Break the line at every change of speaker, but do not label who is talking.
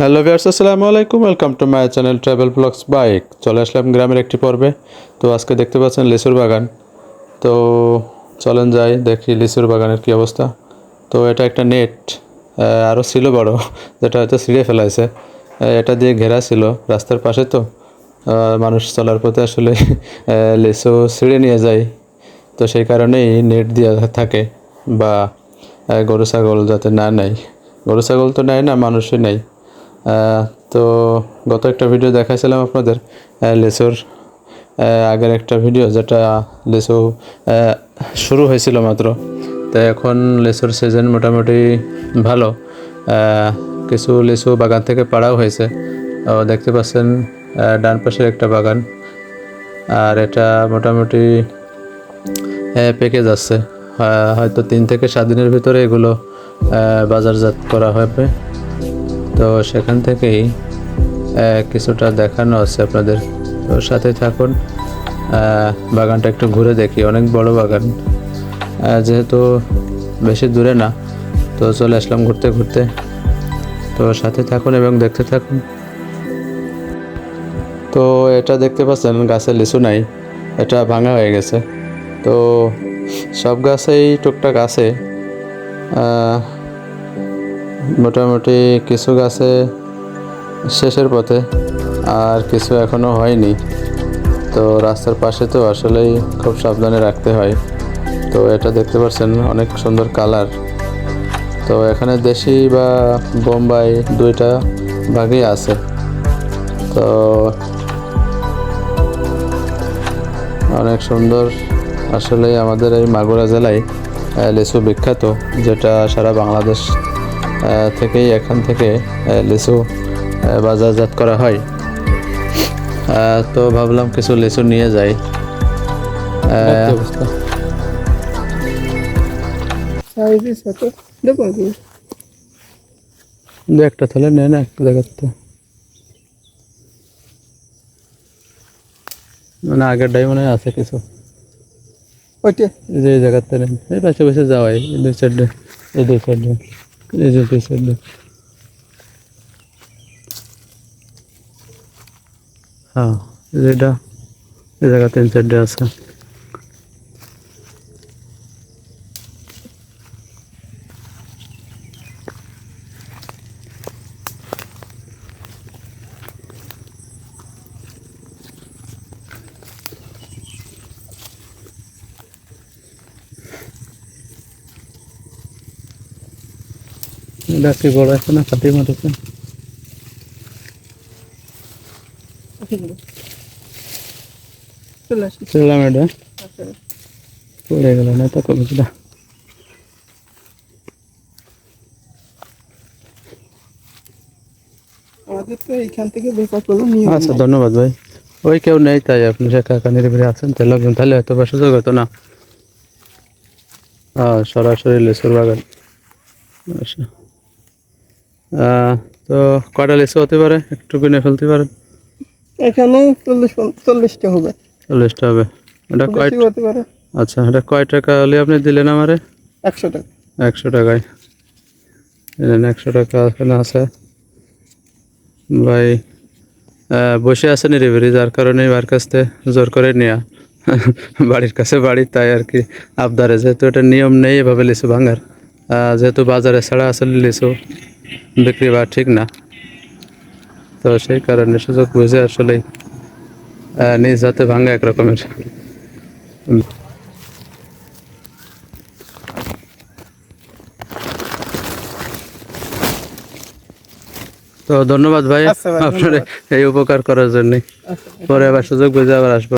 Hello viewers আসসালামু আলাইকুম। Welcome to my channel travel blogs bike চলে আসলাম গ্রামের একটি পর্বে। তো আজকে দেখতে পাচ্ছেন লিচুর বাগান। তো চলেন যাই, দেখি লিচুর বাগানের কি অবস্থা। তো এটা একটা নেট আরও ছিল বড়, যেটা হয়তো ছিঁড়ে ফেলাইছে। এটা দিয়ে ঘেরা ছিল রাস্তার পাশে তো। মানুষ চলার পথে আসলে লিচু ছিঁড়ে নিয়ে যায়। তো সেই কারণেই নেট দেওয়া থাকে বা গরু, ছাগল যাতে না নেয়। গরু, ছাগল তো নেয় না, মানুষই নেয়। তো গত একটা ভিডিও দেখাইছিলাম আপনাদের আহ, আগের একটা ভিডিও যেটা আহ, শুরু হয়েছিল মাত্র। তো এখন লিচুর সিজন মোটামুটি ভালো। কিছু লিচু বাগান থেকে পাড়াও হয়েছে। দেখতে পাচ্ছেন ডান পাশের একটা বাগান। আর এটা মোটামুটি পেকে যাচ্ছে। হয়তো তিন থেকে সাত দিনের ভিতরে এগুলো বাজারজাত করা হবে। তো সেখান থেকেই কিছুটা দেখানো আছে আপনাদের। তো সাথে থাকুন বাগানটা একটু ঘুরে দেখি, অনেক বড় বাগান। যেহেতু বেশি দূরে না, তো চলে আসলাম ঘুরতে ঘুরতে। তো সাথে থাকুন এবং দেখতে থাকুন। তো এটা দেখতে পাচ্ছেন, গাছে লিচু নাই, এটা ভাঙা হয়ে গেছে। তো সব গাছেই টুকটাক আছে। মোটামুটি কিছু গাছে শেষের পথে আর কিছু এখনও হয়নি। তো রাস্তার পাশে তো আসলেই খুব সাবধানে রাখতে হয়। তো এটা দেখতে পাচ্ছেন, অনেক সুন্দর কালার। তো এখানে দেশি বা বোম্বাই দুইটা ভাগই আছে। তো অনেক সুন্দর আসলে আমাদের এই মাগুরা জেলায় লিচু বিখ্যাত, যেটা সারা বাংলাদেশ থেকেই এখান থেকে লিচু বাজারজাত করা হয়। আহ, তো ভাবলাম কিছু লিচু নিয়ে যাই। দু একটা তাহলে নে না একটা জায়গাতে মানে আগের ডাই মনে হয় আছে কিছু।
ওইটা।
এই যে জায়গাতে নেন। এই পাশে পাশে যাওয়াই দুই সাইডে এই দুই সাইডে এই যে সাইডে হ্যাঁ এটা এই জায়গা তিন সাইডে আছে। এটা কি বড় আছে না কাটি মারছে এটা। পড়ে গেল না তো কবিতা আচ্ছা ধন্যবাদ ভাই। ওই কেউ নেই তাই আপনি সে কাকা আছেন তাই লোকজন তাহলে হয়তো বা সুযোগ হতো না। হ্যাঁ সরাসরি লেসুর বাগান। আচ্ছা। তো কয়টা লিচু হতে পারে? একটু কিনে ফেলতে পারেন।
এখানে চল্লিশ চল্লিশটা হবে।
চল্লিশটা হবে। এটা কয়
হতে পারে।
আচ্ছা এটা কয় টাকা হলে আপনি দিলেন আমারে?
একশো টাকা।
একশো টাকায়। একশো টাকা এখানে আছে। ভাই বসে আছে নিরিবিলি যার কারণে বার কাছ থেকে জোর করে নেওয়া বাড়ির কাছে বাড়ি তাই আর কি আবদারে। যেহেতু এটা নিয়ম নেই এভাবে লিচু ভাঙার যেহেতু বাজারে ছাড়া আসলে লিচু বিক্রি বা ঠিক না। তো সেই কারণে সুযোগ বুঝে আসলে নিজ হাতে ভাঙা এক রকমের তো ধন্যবাদ ভাই
আচ্ছা
আপনার এই উপকার করার জন্য। পরে আবার সুযোগ বুঝে আবার আসব।